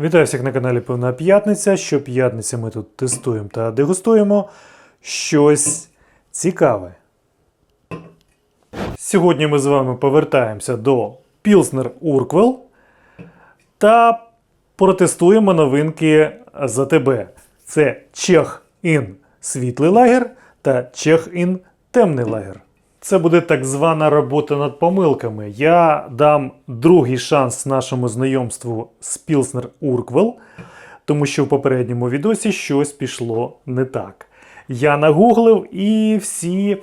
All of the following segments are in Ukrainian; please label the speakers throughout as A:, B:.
A: Вітаю всіх на каналі Певна П'ятниця. Щоп'ятниці ми тут тестуємо та дегустуємо щось цікаве. Сьогодні ми з вами повертаємося до Pilsner Urquell та протестуємо новинки за тебе. Це Чех Ін світлий лагер та Чех Ін темний лагер. Це буде так звана робота над помилками. Я дам другий шанс нашому знайомству з Pilsner Urquell, тому що в попередньому відосі щось пішло не так. Я нагуглив і всі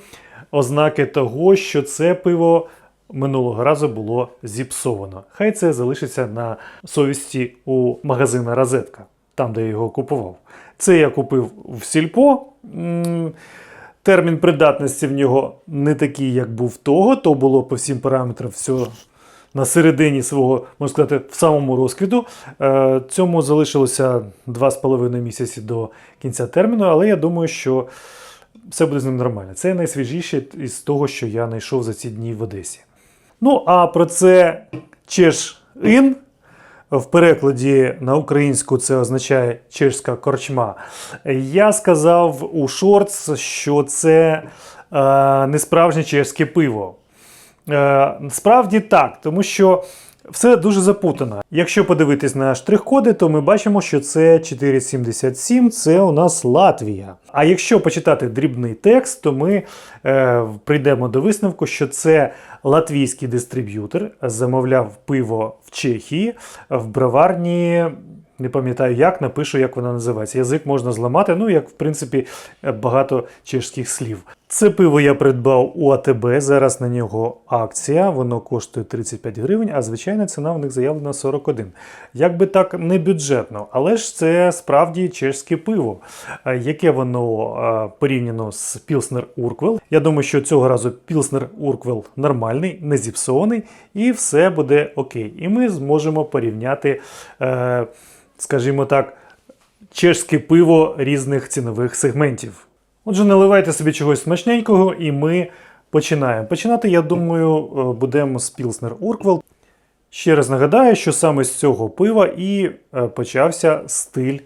A: ознаки того, що це пиво минулого разу було зіпсовано. Хай це залишиться на совісті у магазина Розетка, там, де я його купував. Це я купив в Сільпо. Термін придатності в нього не такий, як був того, то було по всім параметрам все на середині свого, можна сказати, в самому розквіту. Е, Цьому залишилося 2,5 місяці до кінця терміну, але я думаю, що все буде з ним нормально. Це найсвіжіше із того, що я знайшов за ці дні в Одесі. Ну, а про це Чеш Ін. В перекладі на українську це означає чешська корчма. Я сказав у шортс, що це е, не справжнє чешське пиво. Е, справді так, тому що все дуже запутано. Якщо подивитись на штрих-коди, то ми бачимо, що це 477, це у нас Латвія. А якщо почитати дрібний текст, то ми е, прийдемо до висновку, що це латвійський дистриб'ютор замовляв пиво в Чехії в броварні. Не пам'ятаю, як напишу, як вона називається. Язик можна зламати, ну як в принципі багато чешських слів. Це пиво я придбав у АТБ. Зараз на нього акція, воно коштує 35 гривень, а звичайна ціна в них заявлена 41. Як би так не бюджетно, але ж це справді чешське пиво. Е, Яке воно е, порівняно з Pilsner Urquell. Я думаю, що цього разу Pilsner Urquell нормальний, не зіпсований, і все буде окей. І ми зможемо порівняти, е, скажімо так, чешське пиво різних цінових сегментів. Отже, наливайте собі чогось смачненького, і ми починаємо. Починати, я думаю, е, будемо з Pilsner Urquell. Ще раз нагадаю, що саме з цього пива і е, почався стиль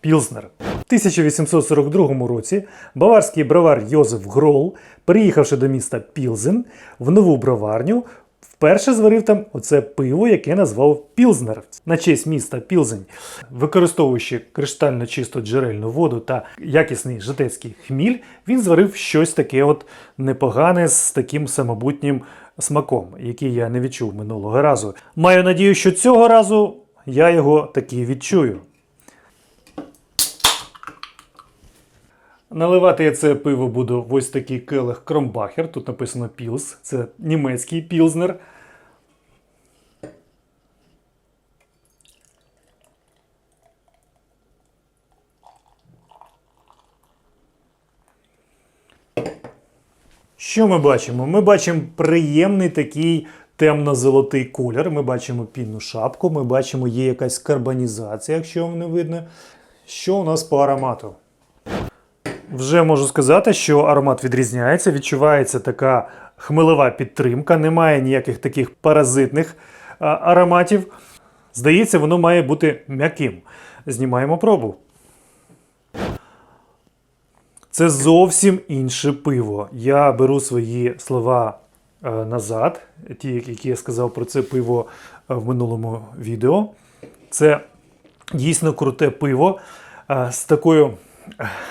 A: Пілзнер. В 1842 році баварський бровар Йозеф Грол, приїхавши до міста Пілзен в нову броварню, вперше зварив там оце пиво, яке назвав Пілзнер на честь міста Пілзень. Використовуючи криштально чисту джерельну воду та якісний житецький хміль, він зварив щось таке от непогане з таким самобутнім смаком, який я не відчув минулого разу. Маю надію, що цього разу я його таки відчую. Наливати я це пиво буду в ось такий келих Кромбахер. Тут написано Пілс. Це німецький пілзнер. Що ми бачимо? Ми бачимо приємний такий темно-золотий колір. Ми бачимо пінну шапку, ми бачимо, є якась карбонізація, якщо вам не видно. Що у нас по аромату? Вже можу сказати, що аромат відрізняється, відчувається така хмелева підтримка, немає ніяких таких паразитних ароматів. Здається, воно має бути м'яким. Знімаємо пробу. Це зовсім інше пиво. Я беру свої слова е, назад, ті, які я сказав про це пиво е, в минулому відео. Це дійсно круте пиво е, з такою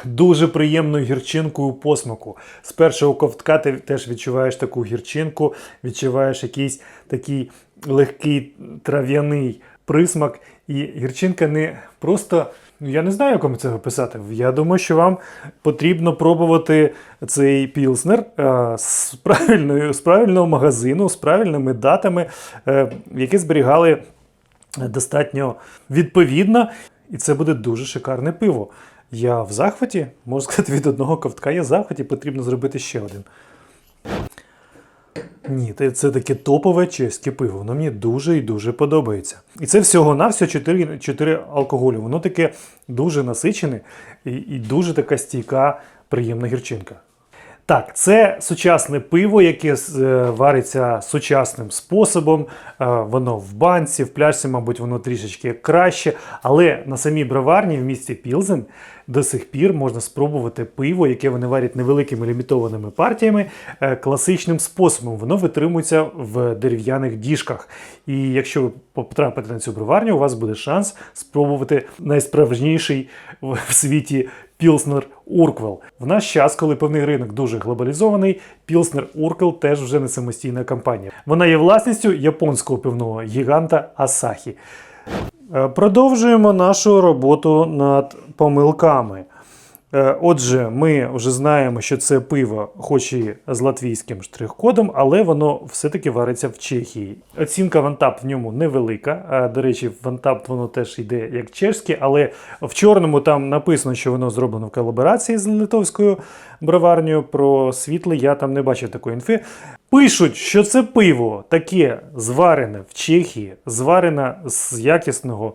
A: дуже приємною гірчинкою по смаку. З першого ковтка ти теж відчуваєш таку гірчинку, відчуваєш якийсь такий легкий трав'яний присмак. І гірчинка не просто. Ну, я не знаю, як це описати. Я думаю, що вам потрібно пробувати цей пілснер е, з, правильною, з правильного магазину, з правильними датами, е, які зберігали достатньо відповідно. І це буде дуже шикарне пиво. Я в захваті, можу сказати, від одного ковтка я в захваті, потрібно зробити ще один. Ні, це- таке топове чеське пиво. Воно мені дуже і дуже подобається. І це всього-навсього 4, 4 алкоголю. Воно таке дуже насичене і, і дуже така стійка, приємна гірчинка. Так, це сучасне пиво, яке е, вариться сучасним способом. Е, Воно в банці, в пляшці, мабуть, воно трішечки краще. Але на самій броварні в місті Пілзен до сих пір можна спробувати пиво, яке вони варять невеликими лімітованими партіями, е, класичним способом. Воно витримується в дерев'яних діжках. І якщо ви потрапите на цю броварню, у вас буде шанс спробувати найсправжніший в в світі Пілснер Урквел. В наш час, коли певний ринок дуже глобалізований, Пілснер Урквел теж вже не самостійна компанія. Вона є власністю японського пивного гіганта Асахі. Е, Продовжуємо нашу роботу над помилками. Е, Отже, ми вже знаємо, що це пиво, хоч і з латвійським штрих-кодом, але воно все-таки вариться в Чехії. Оцінка Вантап в ньому невелика. До речі, Вантап воно теж йде як чешське, але в чорному там написано, що воно зроблено в колаборації з литовською броварнею. Про світле я там не бачив такої інфи. Пишуть, що це пиво таке зварене в Чехії, зварене з якісного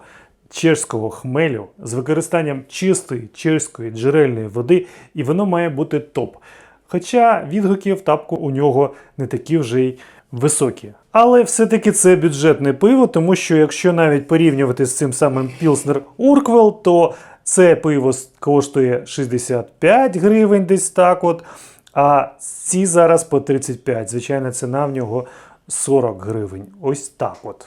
A: чешського хмелю з використанням чистої чешської джерельної води, і воно має бути топ. Хоча відгуки в тапку у нього не такі вже й високі. Але все-таки це бюджетне пиво, тому що якщо навіть порівнювати з цим самим Пілснер Урквел, то це пиво коштує 65 гривень десь так от. А ці зараз по 35. Звичайна ціна в нього 40 гривень. Ось так от.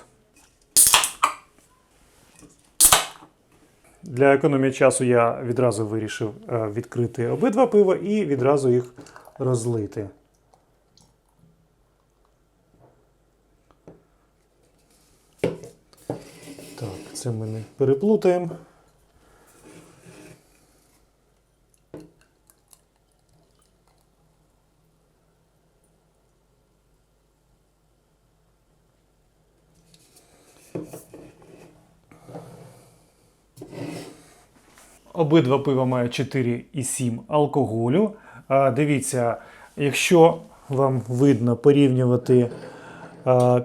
A: Для економії часу я відразу вирішив е, відкрити обидва пива і відразу їх розлити. Так, це ми не переплутаємо. Обидва пива мають 4,7 алкоголю. А, дивіться, якщо вам видно порівнювати а,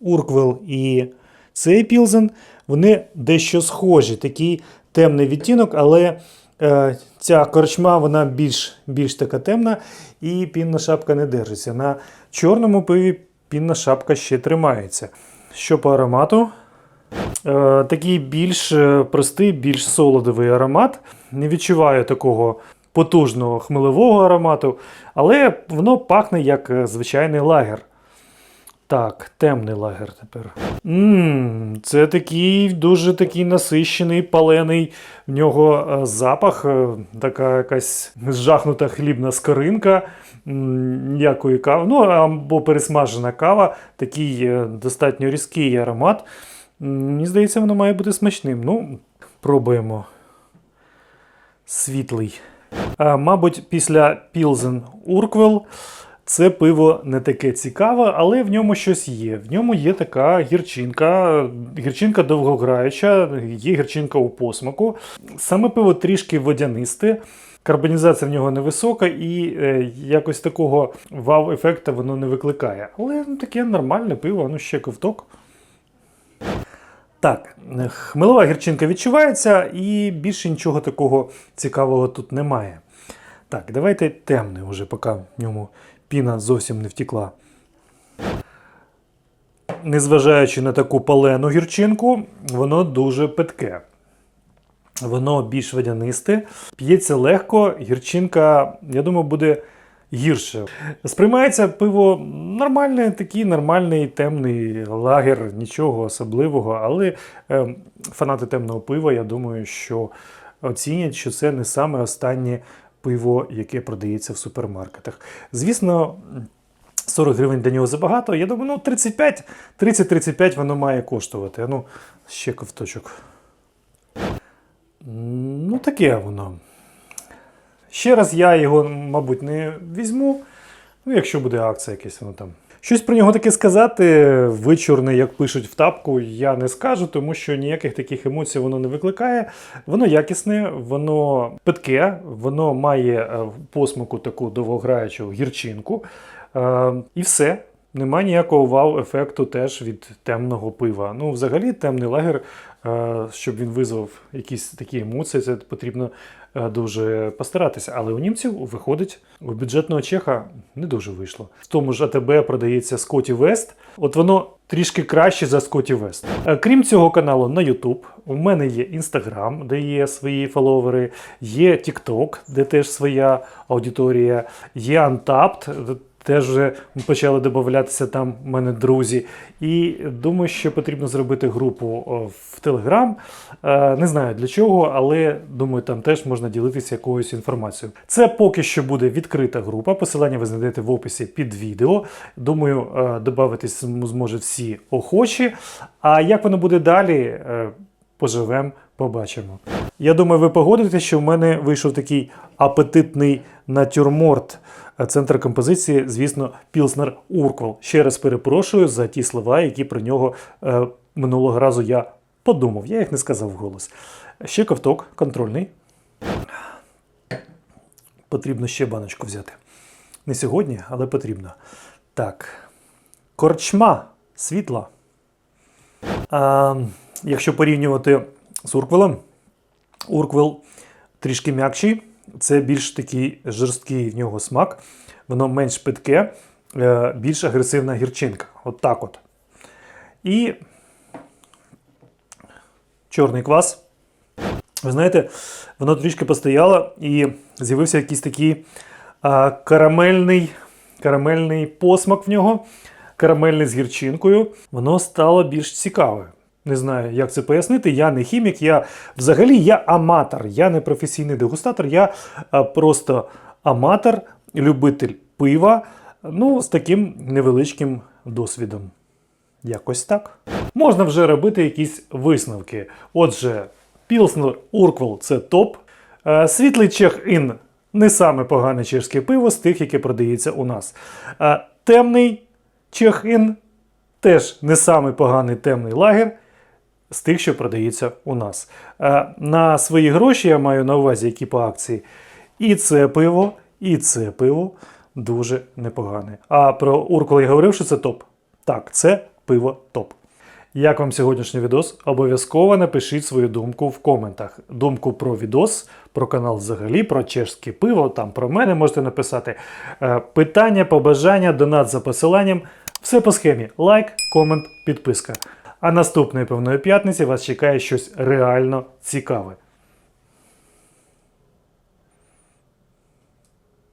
A: Урквел і цей Пілзен, вони дещо схожі. Такий темний відтінок, але е, ця корчма вона більш, більш така темна і пінна шапка не держиться. На чорному пиві пінна шапка ще тримається. Що по аромату? Е, такий більш е, простий, більш солодовий аромат. Не відчуваю такого потужного хмелевого аромату, але воно пахне як е, звичайний лагер. Так, темний лагер тепер. Ммм, це такий дуже такий насищений, палений. В нього запах, така якась зжахнута хлібна скоринка, ніякої кави. Ну, або пересмажена кава, такий достатньо різкий аромат. Мені здається, воно має бути смачним. Ну, пробуємо. Світлий. А, мабуть, після Pilsen Urquell це пиво не таке цікаве, але в ньому щось є. В ньому є така гірчинка, гірчинка довгограюча, є гірчинка у посмаку. Саме пиво трішки водянисте. Карбонізація в нього невисока і е, якось такого вау-ефекту воно не викликає. Але ну, таке нормальне пиво, ну ще ковток. Так, хмелова гірчинка відчувається, і більше нічого такого цікавого тут немає. Так, давайте темний уже, поки в ньому піна зовсім не втекла. Незважаючи на таку палену гірчинку, воно дуже питке. Воно більш водянисте, п'ється легко, гірчинка, я думаю, буде гірше. Сприймається пиво нормальне, такий нормальний темний лагер, нічого особливого, але е, фанати темного пива, я думаю, що оцінять, що це не саме останнє пиво, яке продається в супермаркетах. Звісно. 40 гривень для нього забагато. Я думаю, ну 35, 30-35 воно має коштувати. Ну, ще ковточок. Ну, таке воно. Ще раз я його, мабуть, не візьму. Ну, якщо буде акція якась, воно там. Щось про нього таке сказати, вичурне, як пишуть в тапку, я не скажу, тому що ніяких таких емоцій воно не викликає. Воно якісне, воно питке, воно має е, посмаку таку довгограючу гірчинку. Е, І все. Нема ніякого вау-ефекту теж від темного пива. Ну, взагалі, темний лагер е, щоб він визвав якісь такі емоції, це потрібно дуже постаратися. Але у німців виходить, у бюджетного чеха не дуже вийшло. В тому ж АТБ продається Скотті Вест. От воно трішки краще за Скотті Вест. Е, Крім цього каналу на YouTube, у мене є Instagram, де є свої фоловери, є TikTok, де теж своя аудиторія, є Untapped, Теж вже почали додатися там в мене друзі. І думаю, що потрібно зробити групу в Telegram. Е, Не знаю для чого, але думаю, там теж можна ділитися якоюсь інформацією. Це поки що буде відкрита група. Посилання ви знайдете в описі під відео. Думаю, е, додатись зможе всі охочі. А як воно буде далі, е, поживемо, побачимо. Я думаю, ви погодитесь, що в мене вийшов такий апетитний натюрморт. Центр композиції, звісно, Пілснер Урквал. Ще раз перепрошую за ті слова, які про нього е, минулого разу я подумав. Я їх не сказав вголос. Ще ковток контрольний. Потрібно ще баночку взяти. Не сьогодні, але потрібно. Так. Корчма світла. А, якщо порівнювати з Урквелем, Урквел трішки м'якший, це більш такий жорсткий в нього смак, воно менш питке, е, більш агресивна гірчинка. От так от. І чорний квас. Ви знаєте, воно трішки постояло і з'явився якийсь такий а, карамельний, карамельний посмак в нього, карамельний з гірчинкою. Воно стало більш цікаве. Не знаю, як це пояснити. Я не хімік, я взагалі я аматор, я не професійний дегустатор, я просто аматор, любитель пива, ну, з таким невеличким досвідом. Якось так. Можна вже робити якісь висновки. Отже, Пілснер Урквел це топ. Е, Світлий Чех Ін не саме погане чешське пиво з тих, яке продається у нас. Е, Темний Чех Ін теж не самий поганий темний лагер з тих, що продається у нас. Е, На свої гроші я маю на увазі, які по акції. І це пиво, і це пиво дуже непогане. А про Урквел я говорив, що це топ. Так, це пиво топ. Як вам сьогоднішній відос? Обов'язково напишіть свою думку в коментах. Думку про відос, про канал взагалі, про чешське пиво, там про мене можете написати. Е, Питання, побажання, донат за посиланням. Все по схемі. Лайк, комент, підписка. А наступної певної п'ятниці вас чекає щось реально цікаве.